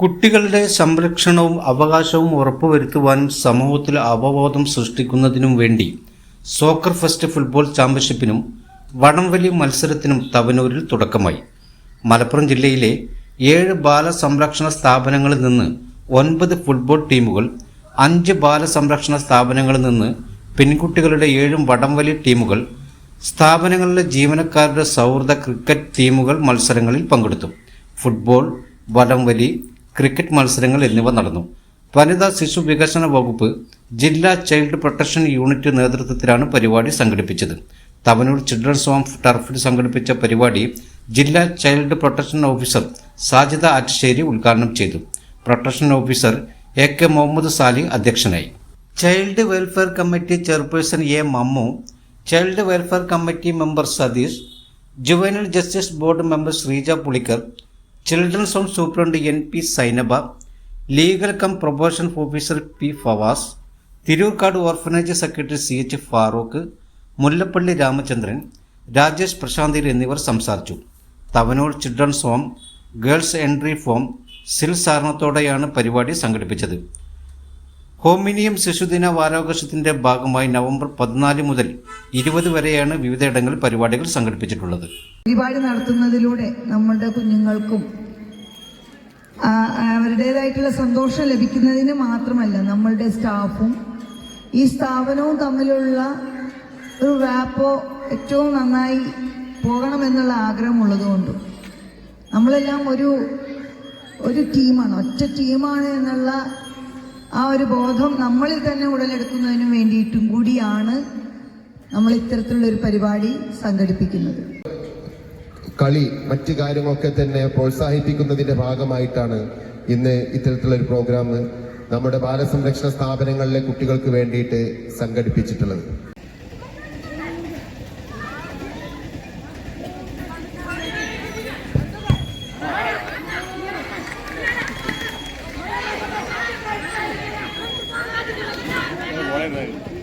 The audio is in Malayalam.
കുട്ടികളുടെ സംരക്ഷണവും അവകാശവും ഉറപ്പുവരുത്തുവാൻ സമൂഹത്തിൽ അവബോധം സൃഷ്ടിക്കുന്നതിനും വേണ്ടി സോക്കർ ഫെസ്റ്റ് ഫുട്ബോൾ ചാമ്പ്യൻഷിപ്പിനും വടംവലി മത്സരത്തിനും തവനൂരിൽ തുടക്കമായി. മലപ്പുറം ജില്ലയിലെ ഏഴ് ബാലസംരക്ഷണ സ്ഥാപനങ്ങളിൽ നിന്ന് ഒൻപത് ഫുട്ബോൾ ടീമുകൾ അഞ്ച് ബാലസംരക്ഷണ സ്ഥാപനങ്ങളിൽ നിന്ന് പെൺകുട്ടികളുടെ ഏഴും വടംവലി ടീമുകൾ സ്ഥാപനങ്ങളിലെ ജീവനക്കാരുടെ സൗഹൃദ ക്രിക്കറ്റ് ടീമുകൾ മത്സരങ്ങളിൽ പങ്കെടുത്തു. ഫുട്ബോൾ വടംവലി ക്രിക്കറ്റ് മത്സരങ്ങൾ എന്നിവ നടന്നു. വനിതാ ശിശു വികസന വകുപ്പ് ജില്ലാ ചൈൽഡ് പ്രൊട്ടക്ഷൻ യൂണിറ്റ് നേതൃത്വത്തിലാണ് പരിപാടി സംഘടിപ്പിച്ചത്. തവനൂർ ചിൽഡ്രൻസ് ഹോം ടർഫിൽ സംഘടിപ്പിച്ച പരിപാടി ജില്ലാ child protection officer Sajida Attassery ഉദ്ഘാടനം ചെയ്തു. Protection officer A K Muhammad Sali അധ്യക്ഷനായി. Child welfare committee chairperson A Mammu child welfare committee member Satheesh juvenile justice board member Sreeja Pulikkar children's home superintendent N P Sainaba legal cum probation officer P Favas Tirurkad orphanage secretary C H Farooq Mullappally Ramachandran Rajesh പ്രശാന്തിൽ എന്നിവർ സംസാരിച്ചു. Thavanur children's home girls entry form സിൽ സാരണത്തോടെയാണ് പരിപാടി സംഘടിപ്പിച്ചത്. ഹോമിനിയം ശിശുദിന വാരാഘോഷത്തിന്റെ ഭാഗമായി നവംബർ പതിനാല് മുതൽ ഇരുപത് വരെയാണ് വിവിധയിടങ്ങളിൽ പരിപാടികൾ സംഘടിപ്പിച്ചിട്ടുള്ളത്. പരിപാടി നടത്തുന്നതിലൂടെ നമ്മളുടെ കുഞ്ഞുങ്ങൾക്കും അവരുടേതായിട്ടുള്ള സന്തോഷം ലഭിക്കുന്നതിന് മാത്രമല്ല നമ്മളുടെ സ്റ്റാഫും ഈ സ്ഥാപനവും തമ്മിലുള്ള ഒരു റാപ്പോ ഏറ്റവും നന്നായി പോകണമെന്നുള്ള ആഗ്രഹമുള്ളതുകൊണ്ടും നമ്മളെല്ലാം ഒരു ഒരു ടീമാണ് ഒറ്റ ടീമാണ് എന്നുള്ള ആ ഒരു ബോധം നമ്മളിൽ തന്നെ ഉടലെടുക്കുന്നതിന് വേണ്ടിയിട്ടും കൂടിയാണ് നമ്മൾ ഇത്തരത്തിലുള്ള ഒരു പരിപാടി സംഘടിപ്പിക്കുന്നത്. കളി മറ്റു കാര്യങ്ങളൊക്കെ തന്നെ പ്രോത്സാഹിപ്പിക്കുന്നതിന്റെ ഭാഗമായിട്ടാണ് ഇന്ന് ഇത്തരത്തിലുള്ള ഒരു പ്രോഗ്രാം നമ്മുടെ ബാലസംരക്ഷണ സ്ഥാപനങ്ങളിലെ കുട്ടികൾക്ക് വേണ്ടിയിട്ട് സംഘടിപ്പിച്ചിട്ടുള്ളത്. Aynen.